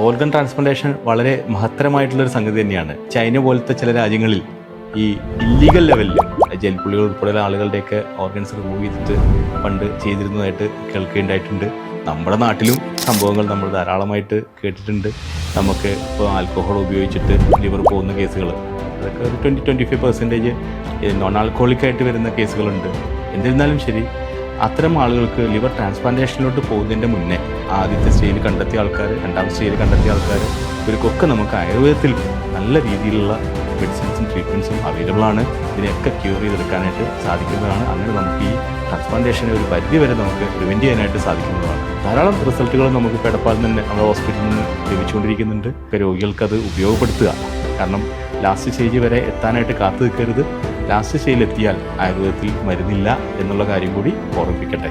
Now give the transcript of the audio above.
Organ transplantation വളരെ മഹത്തരമായിട്ടുള്ളൊരു സംഗതി തന്നെയാണ്. ചൈന പോലത്തെ ചില രാജ്യങ്ങളിൽ ഈ ഇല്ലീഗൽ ലെവലിൽ ജൽപ്പുള്ളികൾ ഉൾപ്പെടെയുള്ള ആളുകളുടെയൊക്കെ ഓർഗൻസ് റിമൂവ് ചെയ്തിട്ട് പണ്ട് ചെയ്തിരുന്നതായിട്ട് കേൾക്കുകയുണ്ടായിട്ടുണ്ട് നമ്മുടെ നാട്ടിലും സംഭവങ്ങൾ നമ്മൾ ധാരാളമായിട്ട് കേട്ടിട്ടുണ്ട്. നമുക്ക് ഇപ്പോൾ ആൽക്കഹോൾ ഉപയോഗിച്ചിട്ട് ലിവർ പോകുന്ന കേസുകൾ. അതൊക്കെ ഒരു twenty twenty five percentage non alcoholic ആയിട്ട് വരുന്ന കേസുകളുണ്ട്. എന്നിരുന്നാലും ശരി അത്തരം ആളുകൾക്ക് ലിവർ ട്രാൻസ്പ്ലാന്റേഷനിലോട്ട് പോകുന്നതിന്റെ മുന്നേ ആദ്യത്തെ സ്റ്റേജിൽ കണ്ടെത്തിയ ആൾക്കാർ രണ്ടാമത്തെ സ്റ്റേജിൽ കണ്ടെത്തിയ ആൾക്കാർ ഇവർക്കൊക്കെ നമുക്ക് ആയുർവേദത്തിൽ നല്ല രീതിയിലുള്ള മെഡിസിൻസും ട്രീറ്റ്മെന്റ്സും അവൈലബിൾ ആണ്. ഇതിനെയൊക്കെ ക്യൂർ ചെയ്തെടുക്കാനായിട്ട് സാധിക്കുന്നതാണ്. അങ്ങനെ നമുക്ക് ഈ ട്രാൻസ്പ്ലാന്റേഷനെ ഒരു പരിധി വരെ നമുക്ക് പ്രിവെന്റ് ചെയ്യാനായിട്ട് സാധിക്കുന്നതാണ്. ധാരാളം റിസൾട്ടുകൾ നമുക്ക് പെടപ്പാൽ തന്നെ നമ്മുടെ ഹോസ്പിറ്റലിൽ നിന്ന് ലഭിച്ചുകൊണ്ടിരിക്കുന്നുണ്ട്. രോഗികൾക്ക് അത് ഉപയോഗപ്പെടുത്തുക. കാരണം ലാസ്റ്റ് സ്റ്റേജ് വരെ എത്താനായിട്ട് കാത്തു നിൽക്കരുത്. ലാസ്റ്റ് സ്റ്റേജിൽ എത്തിയാൽ ആയുർവേദത്തിൽ മരുന്നില്ല എന്നുള്ള കാര്യം കൂടി ഓർമ്മിപ്പിക്കട്ടെ.